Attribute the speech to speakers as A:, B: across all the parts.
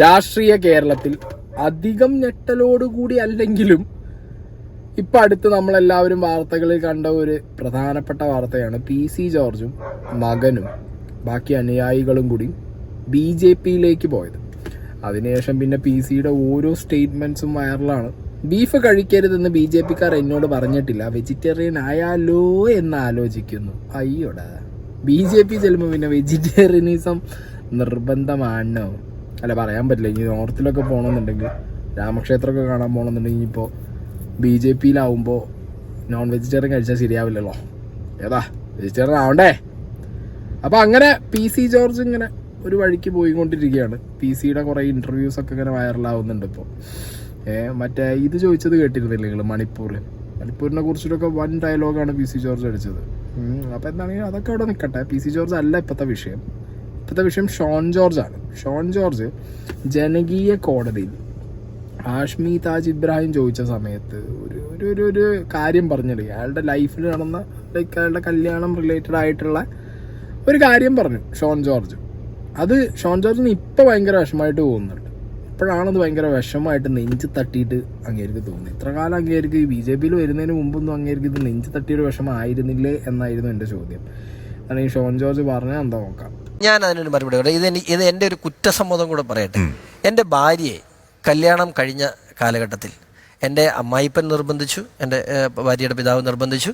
A: രാഷ്ട്രീയ കേരളത്തിൽ അധികം ഞെട്ടലോടുകൂടി അല്ലെങ്കിലും ഇപ്പം അടുത്ത് നമ്മളെല്ലാവരും വാർത്തകളിൽ കണ്ട ഒരു പ്രധാനപ്പെട്ട വാർത്തയാണ് പി സി ജോർജും മകനും ബാക്കി അനുയായികളും കൂടി ബി ജെ പിയിലേക്ക് പോയത്. അതിനുശേഷം പിന്നെ പി സിയുടെ ഓരോ സ്റ്റേറ്റ്മെന്റ്സും വൈറലാണ്. ബീഫ് കഴിക്കരുതെന്ന് ബി ജെ പിക്കാർ എന്നോട് പറഞ്ഞിട്ടില്ല. വെജിറ്റേറിയൻ ആയാലോ എന്ന് ആലോചിക്കുന്നു. അയ്യോടാ. ബി ജെ പി ചെല്ലുമ്പോൾ പിന്നെ വെജിറ്റേറിയനിസം നിർബന്ധമാണോ? അല്ല പറയാൻ പറ്റില്ല. ഇനി നോർത്തിലൊക്കെ പോകണമെന്നുണ്ടെങ്കിൽ രാമക്ഷേത്രമൊക്കെ കാണാൻ പോകണമെന്നുണ്ടെങ്കിൽ ഇപ്പോൾ ബി ജെ പിയിലാവുമ്പോൾ നോൺ വെജിറ്റേറിയൻ കഴിച്ചാൽ ശരിയാവില്ലല്ലോ. ഏതാ? വെജിറ്റേറിയൻ ആവണ്ടേ? അപ്പോൾ അങ്ങനെ പി സി ജോർജ് ഇങ്ങനെ ഒരു വഴിക്ക് പോയിക്കൊണ്ടിരിക്കുകയാണ്. പി സിയുടെ കുറേ ഇന്റർവ്യൂസ് ഒക്കെ ഇങ്ങനെ വൈറലാവുന്നുണ്ട് ഇപ്പോൾ മറ്റേ ഇത് ചോദിച്ചത് കേട്ടിരുന്നില്ല നിങ്ങൾ മണിപ്പൂർ മണിപ്പൂരിനെ കുറിച്ചിട്ടൊക്കെ വൺ ഡയലോഗാണ് പി സി ജോർജ് അടിച്ചത്. അപ്പോൾ എന്താണെങ്കിലും അതൊക്കെ അവിടെ നിൽക്കട്ടെ. പി സി ജോർജ് അല്ല ഇപ്പോഴത്തെ വിഷയം. ഇപ്പോഴത്തെ വിഷയം ഷോൺ ജോർജ് ആണ് ഷോൺ ജോർജ് ജനകീയ കോടതിയിൽ ആഷ്മി താജ് ഇബ്രാഹിം ചോദിച്ച സമയത്ത് ഒരു ഒരു ഒരു ഒരു കാര്യം പറഞ്ഞത് അയാളുടെ ലൈഫിൽ നടന്ന ലൈക്ക് അയാളുടെ കല്യാണം റിലേറ്റഡ് ആയിട്ടുള്ള ഒരു കാര്യം പറഞ്ഞു ഷോൺ ജോർജ്. അത് ഷോൺ ജോർജിന് ഇപ്പോൾ ഭയങ്കര വിഷമമായിട്ട് പോകുന്നുണ്ട് ഇപ്പോഴാണത് ഭയങ്കര വിഷമമായിട്ട് നെഞ്ച് തട്ടിയിട്ട് അങ്ങേർക്ക് തോന്നി ഇത്ര കാലം അങ്ങേർക്ക് ബി ജെ പിയിൽ വരുന്നതിന് മുമ്പൊന്നും അങ്ങേർക്ക് ഇത് നെഞ്ച് തട്ടിയൊരു വിഷമമായിരുന്നില്ലേ എന്നായിരുന്നു എന്റെ ചോദ്യം. കാരണം ഈ ഷോൺ ജോർജ് പറഞ്ഞാൽ എന്താ നോക്കാം.
B: ഞാൻ അതിനൊരു മറുപടി പറയാം. ഇത് ഇത് എന്റെ ഒരു കുറ്റസമ്മതം കൂടെ പറയട്ടെ. എന്റെ ഭാര്യയെ കല്യാണം കഴിഞ്ഞ കാലഘട്ടത്തിൽ എന്റെ അമ്മായിപ്പൻ നിർബന്ധിച്ചു എന്റെ ഭാര്യയുടെ പിതാവ് നിർബന്ധിച്ചു.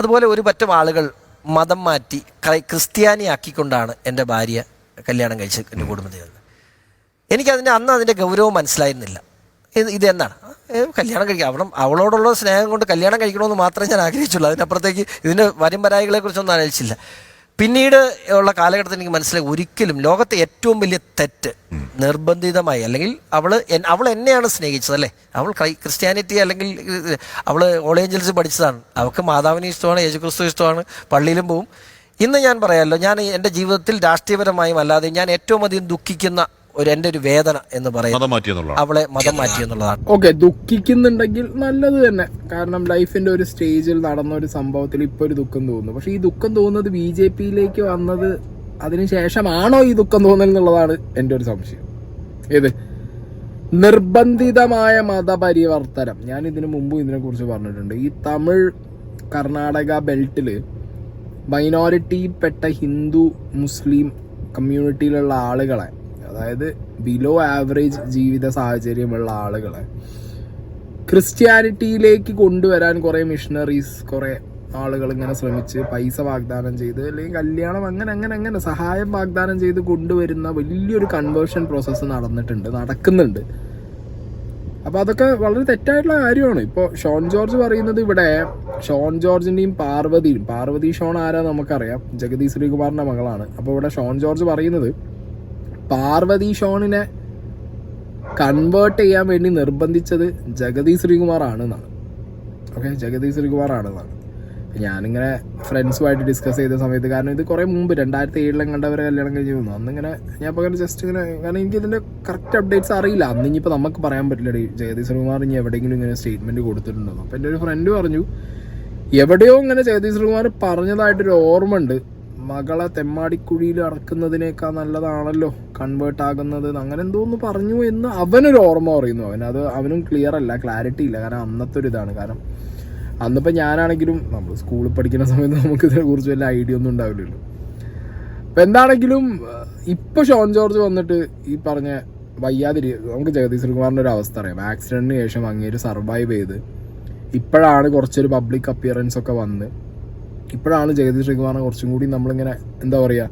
B: അതുപോലെ ഒരു പറ്റം ആളുകൾ മതം മാറ്റി ക്രൈ- ക്രിസ്ത്യാനിയാക്കിക്കൊണ്ടാണ് എന്റെ ഭാര്യ കല്യാണം കഴിച്ച് എന്റെ കുടുംബത്തിൽ വന്നത്. എനിക്കതിന്റെ അന്ന് അതിന്റെ ഗൗരവം മനസ്സിലായിരുന്നില്ല. ഇത് എന്താണ്? കല്യാണം കഴിക്കുക അവളും അവളോടുള്ള സ്നേഹം കൊണ്ട് കല്യാണം കഴിക്കണമെന്ന് മാത്രമേ ഞാൻ ആഗ്രഹിച്ചുള്ളൂ. അതിനപ്പുറത്തേക്ക് ഇതിന്റെ വരും പരാതികളെക്കുറിച്ചൊന്നും ആലോചിച്ചില്ല. പിന്നീട് ഉള്ള കാലഘട്ടത്തിൽ എനിക്ക് മനസ്സിലായി ഒരിക്കലും ലോകത്തെ ഏറ്റവും വലിയ തെറ്റ് നിർബന്ധിതമായി അല്ലെങ്കിൽ അവൾ അവൾ എന്നെയാണ് സ്നേഹിച്ചത് അല്ലേ? അവൾ ക്രിസ്ത്യാനിറ്റി അല്ലെങ്കിൽ അവൾ ഓളേഞ്ചൽസ് പഠിച്ചതാണ്. അവൾക്ക് മാതാവിനെ ഇഷ്ടമാണ് യേശുക്രിസ്തു ഇഷ്ടമാണ് പള്ളിയിലും പോവും. ഇന്ന് ഞാൻ പറയാമല്ലോ ഞാൻ എന്റെ ജീവിതത്തിൽ രാഷ്ട്രീയപരമായും അല്ലാതെ ഞാൻ ഏറ്റവും അധികം ദുഃഖിക്കുന്ന ഒരു എന്റെ ഒരു വേദന എന്ന് പറയുന്നത്
C: മതം മാറ്റി എന്നുള്ളതാണ്
B: അവളെ മതം മാറ്റി എന്നുള്ളതാണ്
A: ഓക്കെ ദുഃഖിക്കുന്നുണ്ടെങ്കിൽ നല്ലത് തന്നെ. കാരണം ലൈഫിന്റെ ഒരു സ്റ്റേജിൽ നടന്ന ഒരു സംഭവത്തിൽ ഇപ്പൊ ഒരു ദുഃഖം തോന്നുന്നു. പക്ഷെ ഈ ദുഃഖം തോന്നുന്നത് ബി ജെ പിയിലേക്ക് വന്നത് അതിനുശേഷമാണോ ഈ ദുഃഖം തോന്നൽ എന്നുള്ളതാണ് എന്റെ ഒരു സംശയം. ഏത്? നിർബന്ധിതമായ മതപരിവർത്തനം. ഞാൻ ഇതിനു മുമ്പ് ഇതിനെ കുറിച്ച് പറഞ്ഞിട്ടുണ്ട്. ഈ തമിഴ് കർണാടക ബെൽറ്റിൽ മൈനോറിറ്റിയിൽപ്പെട്ട ഹിന്ദു മുസ്ലിം കമ്മ്യൂണിറ്റിയിലുള്ള ആളുകളെ അതായത് ബിലോ ആവറേജ് ജീവിത സാഹചര്യമുള്ള ആളുകളെ. ക്രിസ്ത്യാനിറ്റിയിലേക്ക് കൊണ്ടുവരാൻ കുറേ മിഷണറീസ് കുറേ ആളുകൾ ഇങ്ങനെ ശ്രമിച്ച് പൈസ വാഗ്ദാനം ചെയ്ത് അല്ലെങ്കിൽ കല്യാണം അങ്ങനെ അങ്ങനെ അങ്ങനെ സഹായം വാഗ്ദാനം ചെയ്ത് കൊണ്ടുവരുന്ന വലിയൊരു കൺവേർഷൻ പ്രോസസ്സ് നടന്നിട്ടുണ്ട് നടക്കുന്നുണ്ട്. അപ്പോൾ അതൊക്കെ വളരെ തെറ്റായിട്ടുള്ള കാര്യമാണ്. ഇപ്പോൾ ഷോൺ ജോർജ് പറയുന്നത് ഇവിടെ ഷോൺ ജോർജിന്റെയും പാർവതിയും പാർവതി ഷോൺ ആരാ നമുക്കറിയാം. ജഗതി ശ്രീകുമാറിന്റെ മകളാണ്. അപ്പോൾ ഇവിടെ ഷോൺ ജോർജ് പറയുന്നത് പാർവതി ഷോണിനെ കൺവേർട്ട് ചെയ്യാൻ വേണ്ടി നിർബന്ധിച്ചത് ജഗതി ശ്രീകുമാർ ആണെന്നാണ് ഓക്കെ ജഗതി അപ്പം ഞാനിങ്ങനെ ഫ്രണ്ട്സുമായിട്ട് ഡിസ്കസ് ചെയ്ത സമയത്ത് കാരണം ഇത് കുറേ മുമ്പ് രണ്ടായിരത്തി ഏഴിലും കണ്ടവരെ കല്യാണം കഴിഞ്ഞ് തോന്നുന്നു. അന്നിങ്ങനെ ഞാൻ ഇപ്പോൾ അങ്ങനെ ജസ്റ്റ് ഇങ്ങനെ കാരണം എനിക്ക് ഇതിന്റെ കറക്റ്റ് അപ്ഡേറ്റ്സ് അറിയില്ല. അന്ന് ഇനിയിപ്പോൾ നമുക്ക് പറയാൻ പറ്റില്ല ജഗതി ശ്രീകുമാർ ഇനി എവിടെയെങ്കിലും ഇങ്ങനെ സ്റ്റേറ്റ്മെന്റ് കൊടുത്തിട്ടുണ്ടോ അപ്പോൾ എന്റെ ഒരു ഫ്രണ്ട് പറഞ്ഞു എവിടെയോ ഇങ്ങനെ ജഗതി ശ്രീകുമാർ പറഞ്ഞതായിട്ടൊരു ഓർമ്മ ഉണ്ട് മകളെ തെമ്മാടിക്കുഴിയിൽ അടക്കുന്നതിനേക്കാൾ നല്ലതാണല്ലോ. കൺവേർട്ട് ആകുന്നത് അങ്ങനെ എന്തോ ഒന്ന് പറഞ്ഞു എന്ന് അവനൊരു ഓർമ്മ പറയുന്നു. അവൻ അത് അവനും ക്ലിയർ അല്ല ക്ലാരിറ്റി ഇല്ല. കാരണം അന്നത്തെ ഒരു ഇതാണ് കാരണം അന്നിപ്പോൾ ഞാനാണെങ്കിലും നമ്മൾ സ്കൂളിൽ പഠിക്കുന്ന സമയത്ത് നമുക്ക് ഇതിനെക്കുറിച്ച് വലിയ ഐഡിയ ഒന്നും ഉണ്ടാവില്ലല്ലോ. അപ്പം എന്താണെങ്കിലും ഇപ്പോൾ ഷോൺ ജോർജ് വന്നിട്ട് ഈ പറഞ്ഞ വയ്യാതിരി നമുക്ക് ജഗദീഷ് ശ്രീകുമാറിന്റെ ഒരു അവസ്ഥ അറിയാം. ആക്സിഡന്റിന് ശേഷം അങ്ങേര് സർവൈവ് ചെയ്ത് ഇപ്പോഴാണ് കുറച്ചൊരു പബ്ലിക് അപ്പിയറൻസ് ഒക്കെ വന്ന്. ഇപ്പോഴാണ് ജഗദീഷ് ശ്രീകുമാറിനെ കുറച്ചും കൂടി നമ്മളിങ്ങനെ എന്താ പറയുക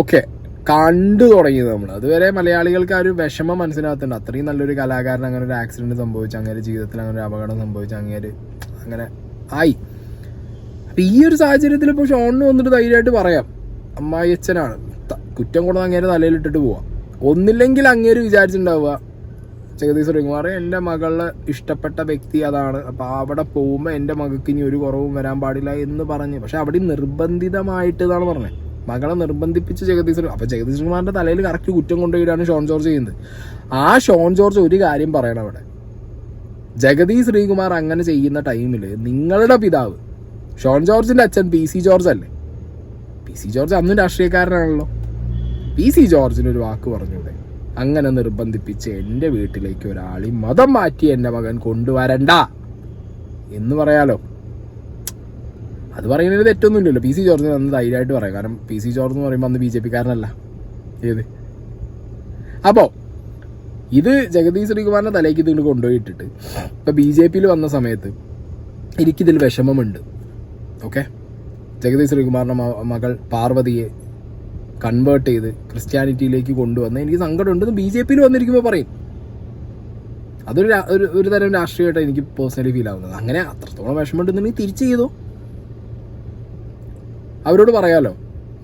A: ഓക്കെ കണ്ടു തുടങ്ങിയത് നമ്മൾ അതുവരെ മലയാളികൾക്ക് ആ ഒരു വിഷമം മനസ്സിലാകത്തുണ്ട് അത്രയും നല്ലൊരു കലാകാരൻ അങ്ങനെ ഒരു ആക്സിഡന്റ് സംഭവിച്ചു അങ്ങനെ ജീവിതത്തിൽ അങ്ങനെ ഒരു അപകടം സംഭവിച്ചു അങ്ങനെ അങ്ങനെ ആയി. അപ്പൊ ഈ ഒരു സാഹചര്യത്തിൽ ഇപ്പോൾ ഷോണിന് വന്നിട്ട് ധൈര്യമായിട്ട് പറയാം. അമ്മായി അച്ഛനാണ് കുറ്റം കൊണ്ടു അങ്ങേരെ തലയിലിട്ടിട്ട് പോവാം. ഒന്നില്ലെങ്കിൽ അങ്ങേര് വിചാരിച്ചിട്ടുണ്ടാവുക. ജഗദീഷ് ശ്രീകുമാർ എന്റെ മകളുടെ ഇഷ്ടപ്പെട്ട വ്യക്തി അതാണ്. അപ്പോൾ അവിടെ പോകുമ്പോൾ എന്റെ മകൾക്ക് ഇനി ഒരു കുറവും വരാൻ പാടില്ല എന്ന് പറഞ്ഞു. പക്ഷെ അവിടെ നിർബന്ധിതമായിട്ട് എന്നാണ് പറഞ്ഞത്. മകളെ നിർബന്ധിപ്പിച്ച് ജഗദീശ്വരൻ അപ്പൊ അപ്പോൾ ജഗദീഷ് തലയിൽ കറക്റ്റ് കുറ്റം കൊണ്ടുപോയിട്ടാണ് ഷോൺ ജോർജ് ചെയ്യുന്നത്. ആ ഷോൺ ജോർജ് ഒരു കാര്യം പറയണം അവിടെ. ജഗതി ശ്രീകുമാർ അങ്ങനെ ചെയ്യുന്ന ടൈമിൽ നിങ്ങളുടെ പിതാവ് ഷോൺ ജോർജിന്റെ അച്ഛൻ പി സി ജോർജ് അല്ലേ? പി സി ജോർജ് അന്നും രാഷ്ട്രീയക്കാരനാണല്ലോ. പി സി ജോർജിന് ഒരു വാക്ക് പറഞ്ഞൂടെ. അങ്ങനെ നിർബന്ധിപ്പിച്ച് എന്റെ വീട്ടിലേക്ക് ഒരാളി മതം മാറ്റി എന്റെ മകൻ കൊണ്ടുവരണ്ട എന്ന് പറയാലോ. അത് പറയുന്നതിൽ തെറ്റൊന്നുമില്ലല്ലോ. പി സി ജോർജിന് അന്ന് ധൈര്യമായിട്ട് പറയാം. കാരണം പി സി ജോർജ് എന്ന് പറയുമ്പോൾ അന്ന് ബി ജെ പിക്കാരനല്ല. ഏത്? അപ്പോൾ ഇത് ജഗദീഷ് ശ്രീകുമാറിന്റെ തലേക്ക് ഇതിൽ കൊണ്ടുപോയിട്ടിട്ട്. ഇപ്പോൾ ബി ജെ പിയിൽ വന്ന സമയത്ത് എനിക്കിതിൽ വിഷമമുണ്ട്. ഓക്കെ? ജഗദീഷ് ശ്രീകുമാറിന്റെ മകൾ പാർവതിയെ കൺവേർട്ട് ചെയ്ത് ക്രിസ്ത്യാനിറ്റിയിലേക്ക് കൊണ്ടുവന്ന് എനിക്ക് സങ്കടമുണ്ടെന്ന് ബി ജെ പിയിൽ വന്നിരിക്കുമ്പോൾ പറയും. അതൊരു ഒരു തരം രാഷ്ട്രീയമായിട്ടാണ് എനിക്ക് പേഴ്സണലി ഫീൽ ആവുന്നത്. അങ്ങനെ അത്രത്തോളം വിഷമമുണ്ടെന്നുണ്ടെങ്കിൽ തിരിച്ചു ചെയ്തോ? അവരോട് പറയാലോ.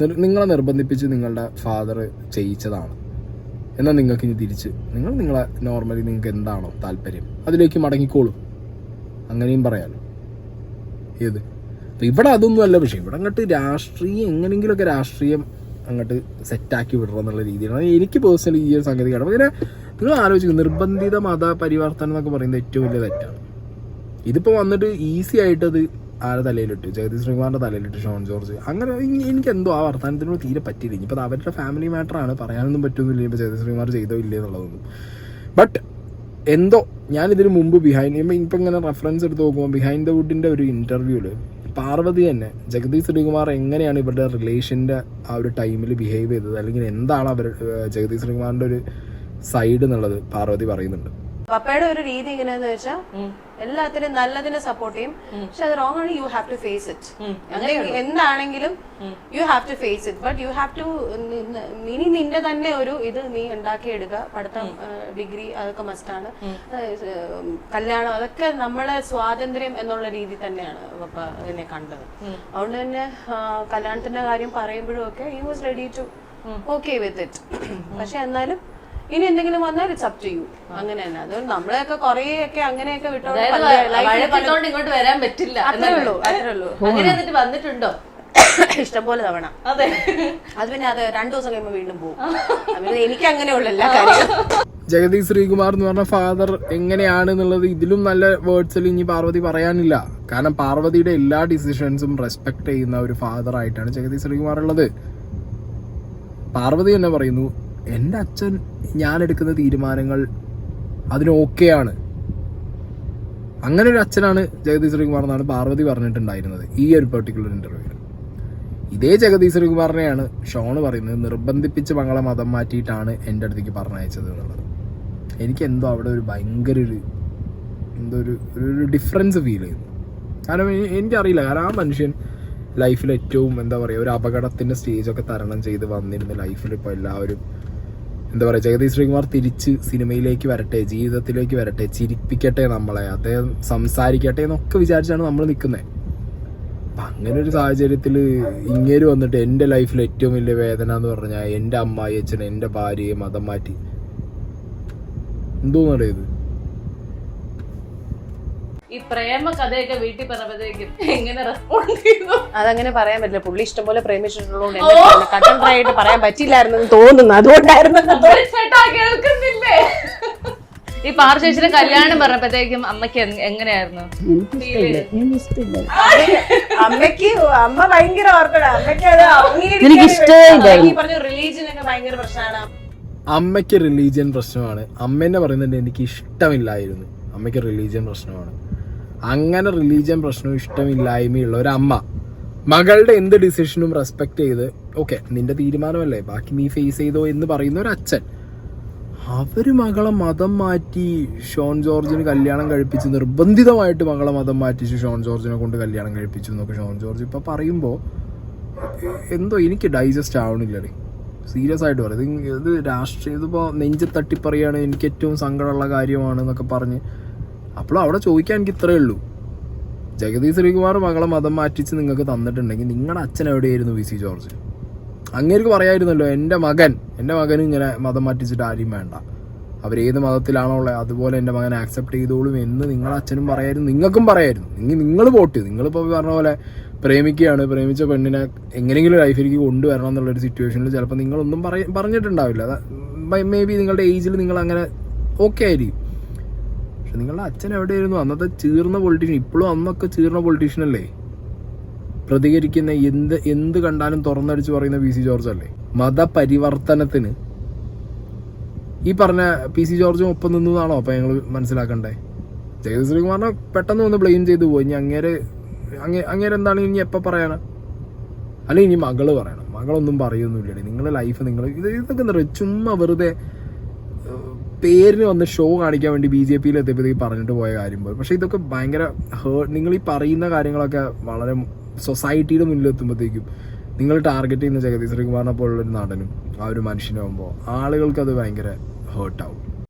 A: നിങ്ങളെ നിർബന്ധിപ്പിച്ച് നിങ്ങളുടെ ഫാദർ ചെയ്യിച്ചതാണ്. എന്നാൽ നിങ്ങൾക്ക് ഇനി തിരിച്ച് നിങ്ങൾ നിങ്ങളെ നോർമലി നിങ്ങൾക്ക് എന്താണോ താല്പര്യം അതിലേക്ക് മടങ്ങിക്കോളും. അങ്ങനെയും പറയാലോ. ഏത്? അപ്പം ഇവിടെ അതൊന്നും അല്ല പക്ഷേ ഇവിടെ അങ്ങോട്ട് രാഷ്ട്രീയം എങ്ങനെയെങ്കിലുമൊക്കെ രാഷ്ട്രീയം അങ്ങോട്ട് സെറ്റാക്കി വിടണം എന്നുള്ള രീതിയിലാണ്. എനിക്ക് പേഴ്സണലി ഈ ഒരു സംഗതി കാണും അങ്ങനെ നിങ്ങൾ ആലോചിക്കും നിർബന്ധിത മത പരിവർത്തനം എന്നൊക്കെ പറയുന്നത് ഏറ്റവും വലിയ തെറ്റാണ്. ഇതിപ്പോൾ വന്നിട്ട് ഈസി ആയിട്ട് ആരെ തലയിലിട്ട്? ജഗദീഷ് ശ്രീകുമാറിന്റെ തലയിലിട്ട് ഷോൺ ജോർജ്. അങ്ങനെ എനിക്ക് എന്തോ ആ വർത്തമാനത്തിനോട് തീരെ പറ്റിയില്ല. ഇനിയിപ്പോൾ അവരുടെ ഫാമിലി മാറ്ററാണ് പറയാനൊന്നും പറ്റുന്നില്ല. ഇപ്പോൾ ജഗദീഷ് ശ്രീകുമാർ ചെയ്തോ ഇല്ലേ എന്നുള്ളതൊന്നും. ബട്ട് എന്തോ ഞാൻ ഇതിന് മുമ്പ് ബിഹൈൻഡ് ഇപ്പം ഇങ്ങനെ റെഫറൻസ് എടുത്ത് നോക്കുമ്പോൾ ബിഹൈൻഡ് ദ വുഡിന്റെ ഒരു ഇന്റർവ്യൂവിൽ പാർവതി തന്നെ ജഗദീഷ് ശ്രീകുമാർ എങ്ങനെയാണ് ഇവരുടെ റിലേഷന്റെ ആ ഒരു ടൈമിൽ ബിഹേവ് ചെയ്തത്? അല്ലെങ്കിൽ എന്താണ് അവർ ജഗദീഷ് ശ്രീകുമാറിന്റെ ഒരു സൈഡ് എന്നുള്ളത് പാർവതി പറയുന്നുണ്ട്.
C: പപ്പയുടെ ഒരു രീതി എങ്ങനെയാന്ന് വെച്ചാൽ എല്ലാത്തിനും നല്ലതിനെ സപ്പോർട്ട് ചെയ്യും. പക്ഷെ അത് റോങ് ആണ് you have to face it അങ്ങനെ എന്താണെങ്കിലും you have to face it but you have to ഇനി നിന്റെ തന്നെ ഒരു ഇത് നീ ഉണ്ടാക്കിയെടുക്കുക പഠിത്തം ഡിഗ്രി അതൊക്കെ മസ്റ്റാണ് കല്യാണം അതൊക്കെ നമ്മളെ സ്വാതന്ത്ര്യം എന്നുള്ള രീതി തന്നെയാണ് പപ്പ അതിനെ കണ്ടത്. അതുകൊണ്ട് തന്നെ കല്യാണത്തിന്റെ കാര്യം പറയുമ്പോഴും ഒക്കെ you was ready to okay with it പക്ഷെ എന്നാലും ഇനി എന്തെങ്കിലും വന്നാൽ ഇറ്റ്സ് അപ് ടു യു അങ്ങനെ തന്നെ. അതുകൊണ്ട് നമ്മളെയൊക്കെ കൊറേ ഒക്കെ അങ്ങനെയൊക്കെ വിട്ടോണ്ട്
D: ഇങ്ങോട്ട് വരാൻ പറ്റില്ല.
C: അത്രേ ഉള്ളൂ അത്രേ ഉള്ളൂ.
D: അങ്ങനെ എന്നിട്ട് വന്നിട്ടുണ്ടോ?
C: ഇഷ്ടംപോലെ തവണ.
D: അതെ.
C: അത് പിന്നെ അത് രണ്ടു ദിവസം കഴിയുമ്പോൾ വീണ്ടും പോകും എനിക്ക് അങ്ങനെയുള്ള എല്ലാ കാര്യങ്ങളും.
A: ജഗദീഷ് ശ്രീകുമാർ എന്ന് പറഞ്ഞ ഫാദർ എങ്ങനെയാണ് എന്നുള്ളത് ഇതിലും നല്ല വേർഡ്സിൽ ഇനി പാർവതി പറയാനില്ല. കാരണം പാർവതിയുടെ എല്ലാ ഡിസിഷൻസും റെസ്പെക്ട് ചെയ്യുന്ന ഒരു ഫാദർ ആയിട്ടാണ് ജഗദീഷ് ശ്രീകുമാർ ഉള്ളത്. പാർവതി തന്നെ പറയുന്നു എന്റെ അച്ഛൻ ഞാൻ എടുക്കുന്ന തീരുമാനങ്ങൾ അതിന് ഓക്കെയാണ്. അങ്ങനെ ഒരു അച്ഛനാണ് ജഗദീഷ് ശ്രീകുമാർ എന്നാണ് പാർവതി പറഞ്ഞിട്ടുണ്ടായിരുന്നത് ഈ ഒരു പെർട്ടിക്കുലർ ഇന്റർവ്യൂവിൽ ഇതേ ജഗദീഷ് ശ്രീകുമാറിനെയാണ് ഷോണ് പറയുന്നത് നിർബന്ധിപ്പിച്ച് മംഗള മതം മാറ്റിയിട്ടാണ് എന്റെ അടുത്തേക്ക് പറഞ്ഞയച്ചത് എന്നുള്ളത്. എനിക്ക് എന്തോ അവിടെ ഒരു ഭയങ്കര ഒരു എന്തോ ഒരു ഒരു ഡിഫറൻസ് ഫീൽ ചെയ്യുന്നു. കാരണം എനിക്കറിയില്ല. കാരണം ആ മനുഷ്യൻ ലൈഫിൽ ഏറ്റവും എന്താ പറയുക ഒരു അപകടത്തിന്റെ സ്റ്റേജൊക്കെ തരണം ചെയ്ത് വന്നിരുന്ന ലൈഫിൽ ഇപ്പോൾ എല്ലാവരും എന്താ പറയുക ജഗദീഷ് ശ്രീകുമാർ തിരിച്ച് സിനിമയിലേക്ക് വരട്ടെ ജീവിതത്തിലേക്ക് വരട്ടെ ചിരിപ്പിക്കട്ടെ നമ്മളെ അദ്ദേഹം സംസാരിക്കട്ടെ എന്നൊക്കെ വിചാരിച്ചാണ് നമ്മൾ നിൽക്കുന്നത്. അപ്പം അങ്ങനെ ഒരു സാഹചര്യത്തിൽ ഇങ്ങേര് വന്നിട്ട് എന്റെ ലൈഫിൽ ഏറ്റവും വലിയ വേദന എന്ന് പറഞ്ഞാൽ എന്റെ അമ്മായി അച്ഛൻ എന്റെ ഭാര്യയെ മതം മാറ്റി. എന്തോന്നറിയ ഇത്?
D: ഈ പ്രേമ കഥയൊക്കെ വീട്ടിൽ പറഞ്ഞപ്പോഴത്തേക്കും എങ്ങനെ റെസ്പോണ്ട് ചെയ്തു?
C: അതങ്ങനെ പറയാൻ പറ്റില്ല. പുള്ളി ഇഷ്ടംപോലെ പ്രേമിച്ചിട്ടുള്ളതുകൊണ്ട് കട്ടൻ ഡ്രൈ ആയിട്ട് പറയാൻ പറ്റില്ലായിരുന്നു തോന്നുന്നു. അതുകൊണ്ടായിരുന്നു
D: ചേട്ടാ കേൾക്കുന്നില്ലേ? ഈ പാറ കല്യാണം പറഞ്ഞപ്പോഴത്തേക്കും അമ്മയ്ക്ക് എങ്- എങ്ങനെയായിരുന്നു?
C: അമ്മയ്ക്ക് അമ്മ ഭയങ്കര അമ്മയ്ക്ക് റിലീജിയൻ പ്രശ്നമാണ്.
A: അമ്മ എന്നെ പറയുന്നുണ്ട് എനിക്ക് ഇഷ്ടമില്ലായിരുന്നു. അമ്മയ്ക്ക് റിലീജിയൻ പ്രശ്നമാണ്. അങ്ങനെ റിലീജിയൻ പ്രശ്നവും ഇഷ്ടമില്ലായ്മയുള്ള ഒരു അമ്മ. മകളുടെ എന്ത് ഡിസിഷനും റെസ്പെക്ട് ചെയ്ത് ഓക്കെ നിന്റെ തീരുമാനമല്ലേ? ബാക്കി നീ ഫേസ് ചെയ്തോ എന്ന് പറയുന്ന ഒരു അച്ഛൻ. അവർ മകളെ മതം മാറ്റി ഷോൺ ജോർജിന് കല്യാണം കഴിപ്പിച്ച് നിർബന്ധിതമായിട്ട് മകളെ മതം മാറ്റിച്ച് ഷോൺ ജോർജിനെ കൊണ്ട് കല്യാണം കഴിപ്പിച്ചു എന്നൊക്കെ ഷോൺ ജോർജ് ഇപ്പൊ പറയുമ്പോ എന്തോ എനിക്ക് ഡൈജസ്റ്റ് ആവണില്ലേ സീരിയസ് ആയിട്ട് പറയും. ഇത് രാഷ്ട്രീയം ഇതിപ്പോൾ നെഞ്ച് തട്ടിപ്പറയാണ് എനിക്ക് ഏറ്റവും സങ്കടമുള്ള കാര്യമാണ് എന്നൊക്കെ പറഞ്ഞ് അപ്പോൾ അവിടെ ചോദിക്കാൻ എനിക്ക് ഇത്രയേ ഉള്ളൂ. ജഗതി ശ്രീകുമാർ മകളെ മതം മാറ്റിച്ച് നിങ്ങൾക്ക് തന്നിട്ടുണ്ടെങ്കിൽ നിങ്ങളുടെ അച്ഛൻ എവിടെയായിരുന്നു വി സി ജോർജ്? അങ്ങേർക്ക് പറയായിരുന്നല്ലോ എന്റെ മകൻ എന്റെ മകന് ഇങ്ങനെ മതം മാറ്റിച്ചിട്ട് ആരും വേണ്ട. അവരേത് മതത്തിലാണോ ഉള്ളത് അതുപോലെ എന്റെ മകൻ ആക്സെപ്റ്റ് ചെയ്തോളും എന്ന് നിങ്ങളുടെ അച്ഛനും പറയായിരുന്നു നിങ്ങൾക്കും പറയായിരുന്നു. നിങ്ങൾ നിങ്ങൾ വോട്ട് നിങ്ങളിപ്പോൾ പറഞ്ഞ പോലെ പ്രേമിക്കുകയാണ് പ്രേമിച്ച പെണ്ണിനെ എങ്ങനെയെങ്കിലും ലൈഫിലേക്ക് കൊണ്ടുവരണം എന്നുള്ളൊരു സിറ്റുവേഷനിൽ ചിലപ്പോൾ നിങ്ങളൊന്നും പറയ പറഞ്ഞിട്ടുണ്ടാവില്ല. മേ ബി നിങ്ങളുടെ ഏജിൽ നിങ്ങൾ അങ്ങനെ ഓക്കെ ആയിരിക്കും. പക്ഷെ നിങ്ങളുടെ അച്ഛൻ എവിടെയായിരുന്നു? അന്നത്തെ ചീർന്ന പൊളിറ്റീഷ്യൻ ഇപ്പോഴും അന്നൊക്കെ ചീർന്ന പൊളിറ്റീഷ്യൻ അല്ലേ? പ്രതികരിക്കുന്ന എന്ത് എന്ത് കണ്ടാലും തുറന്നടിച്ച് പറയുന്ന പി സി ജോർജ് അല്ലേ? മതപരിവർത്തനത്തിന്. ഈ പറഞ്ഞ പി സി ജോർജും ഒപ്പം നിന്നതാണോ അപ്പം ഞങ്ങൾ മനസ്സിലാക്കണ്ടേ? ജഗത് ശ്രീകുമാറിനെ പെട്ടെന്ന് ഒന്ന് ബ്ലെയിം ചെയ്തു പോയി. ഇനി അങ്ങേരെ അങ്ങേ അങ്ങേരെ എന്താണ് ഇനി എപ്പോൾ പറയണം? അല്ലെങ്കിൽ ഇനി മകൾ പറയണം. മകളൊന്നും പറയുന്നില്ലേ നിങ്ങളുടെ ലൈഫ് നിങ്ങൾ ഇത് ഇതൊക്കെ എന്താ പറയുക ചുമ്മാ വെറുതെ പേരിന് വന്ന് ഷോ കാണിക്കാൻ വേണ്ടി ബി ജെ പിയിൽ എത്തിയപ്പോഴത്തേക്ക് പറഞ്ഞിട്ട് പോയ കാര്യം പോലും. പക്ഷേ ഇതൊക്കെ ഭയങ്കര ഹേ നിങ്ങൾ ഈ പറയുന്ന കാര്യങ്ങളൊക്കെ വളരെ സൊസൈറ്റിയുടെ മുന്നിലെത്തുമ്പോഴത്തേക്കും നിങ്ങൾ ടാർഗറ്റ് ചെയ്യുന്ന ജഗതി ശ്രീകുമാറിനെ പോലുള്ള ഒരു നടനും ആ ഒരു മനുഷ്യനാകുമ്പോൾ ആളുകൾക്ക് അത് ഭയങ്കര ഹേർട്ടാവും